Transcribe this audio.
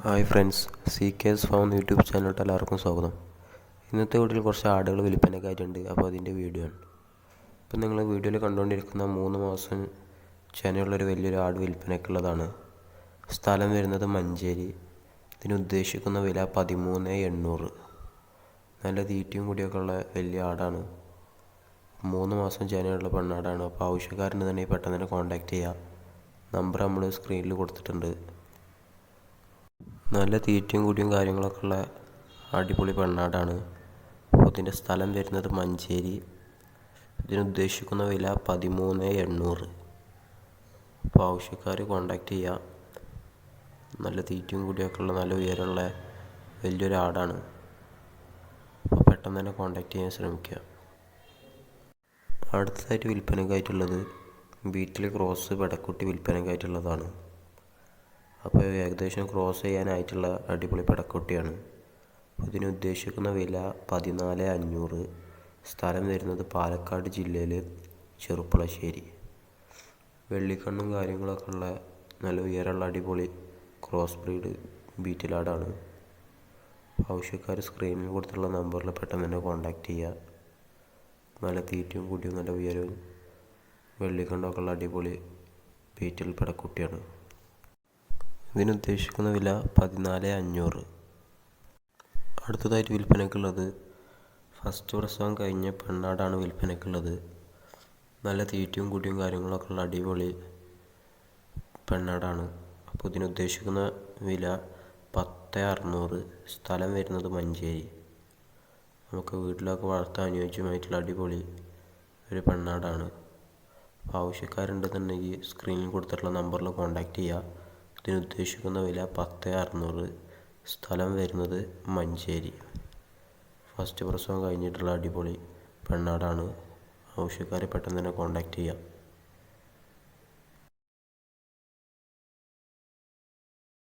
Hi friends C K S farm YouTube ചാനലിലോട്ട് എല്ലാവർക്കും സ്വാഗതം. ഇന്നത്തെ വീട്ടിൽ കുറച്ച് ആടുകൾ വിൽപ്പനക്കായിട്ടുണ്ട് അപ്പോൾ അതിന്റെ വീഡിയോ ആണ്. ഇപ്പം നിങ്ങൾ വീഡിയോയിൽ കണ്ടുകൊണ്ടിരിക്കുന്ന മൂന്ന് മാസം ചെനയുള്ളൊരു വലിയൊരു ആട് വിൽപ്പനയ്ക്കുള്ളതാണ് സ്ഥലം വരുന്നത് മഞ്ചേരി. ഇതിന് ഉദ്ദേശിക്കുന്ന വില പതിമൂന്ന് എണ്ണൂറ്. നല്ല തീറ്റയും കൂടിയൊക്കെ ഉള്ള വലിയ ആടാണ്. മൂന്ന് മാസം ചെനയുള്ള പെണ്ണാടാണ്. അപ്പോൾ ആവശ്യക്കാരുണ്ടെന്നുണ്ടെങ്കിൽ പെട്ടെന്ന് തന്നെ കോൺടാക്റ്റ് ചെയ്യുക നമ്പർ നമ്മൾ സ്ക്രീനിൽ കൊടുത്തിട്ടുണ്ട്. നല്ല തീറ്റയും കൂടിയും കാര്യങ്ങളൊക്കെ ഉള്ള അടിപൊളി പെണ്ണാടാണ്. അപ്പോൾ ഇതിന്റെ സ്ഥലം വരുന്നത് മഞ്ചേരി. ഇതിന് ഉദ്ദേശിക്കുന്ന വില പതിമൂന്ന് എണ്ണൂറ്. അപ്പോൾ ആവശ്യക്കാർ കോണ്ടാക്ട് ചെയ്യുക നല്ല തീറ്റയും കൂടിയൊക്കെ ഉള്ള നല്ല ഉയരമുള്ള വലിയൊരു ആടാണ്. അപ്പോൾ പെട്ടെന്ന് തന്നെ കോണ്ടാക്ട് ചെയ്യാൻ ശ്രമിക്കുക അടുത്തതായിട്ട് വിൽപ്പനക്കായിട്ടുള്ളത് ബീറ്റിൽ ക്രോസ് പെടക്കുട്ടി വിൽപ്പനയ്ക്കായിട്ടുള്ളതാണ്. അപ്പോൾ ഏകദേശം ക്രോസ് ചെയ്യാനായിട്ടുള്ള അടിപൊളി പടക്കുട്ടിയാണ്. ഇതിന് ഉദ്ദേശിക്കുന്ന വില പതിനാല് അഞ്ഞൂറ്. സ്ഥലം വരുന്നത് പാലക്കാട് ജില്ലയിൽ ചെറുപ്പളശ്ശേരി. വെള്ളിക്കണ്ണും കാര്യങ്ങളൊക്കെ ഉള്ള നല്ല ഉയരമുള്ള അടിപൊളി ക്രോസ് ബ്രീഡ് ബീറ്റിലാടാണ്. ആവശ്യക്കാർ സ്ക്രീനിൽ കൊടുത്തുള്ള നമ്പറിൽ പെട്ടെന്ന് തന്നെ കോൺടാക്റ്റ് ചെയ്യുക നല്ല തീറ്റയും കൂടിയും നല്ല ഉയരവും വെള്ളിക്കണ്ണൊക്കെ ഉള്ള അടിപൊളി ബീറ്റിൽ പടക്കുട്ടിയാണ്. ഇതിന് ഉദ്ദേശിക്കുന്ന വില പതിനാല് അഞ്ഞൂറ്. അടുത്തതായിട്ട് വിൽപ്പനയ്ക്കുള്ളത്. ഫസ്റ്റ് പ്രസവം കഴിഞ്ഞ പെണ്ണാടാണ് വിൽപ്പനയ്ക്കുള്ളത്. നല്ല തീറ്റയും കൂടിയും കാര്യങ്ങളൊക്കെ ഉള്ള അടിപൊളി പെണ്ണാടാണ്. അപ്പോൾ ഇതിന് ഉദ്ദേശിക്കുന്ന വില പത്ത് അറുന്നൂറ്. സ്ഥലം വരുന്നത് മഞ്ചേരി. നമുക്ക് വീട്ടിലൊക്കെ വളർത്താൻ അനുയോജ്യമായിട്ടുള്ള അടിപൊളി ഒരു പെണ്ണാടാണ്. ആവശ്യക്കാരുണ്ടെന്നുണ്ടെങ്കിൽ സ്ക്രീനിൽ കൊടുത്തിട്ടുള്ള നമ്പറിൽ കോൺടാക്റ്റ് ചെയ്യുക. ഇതിന് ഉദ്ദേശിക്കുന്ന വില പത്ത് അറുന്നൂറ്. സ്ഥലം വരുന്നത് മഞ്ചേരി. ഫസ്റ്റ് പ്രസവം കഴിഞ്ഞിട്ടുള്ള അടിപൊളി പെണ്ണാടാണ്. ആവശ്യക്കാരെ പെട്ടെന്ന് തന്നെ കോൺടാക്റ്റ് ചെയ്യാം.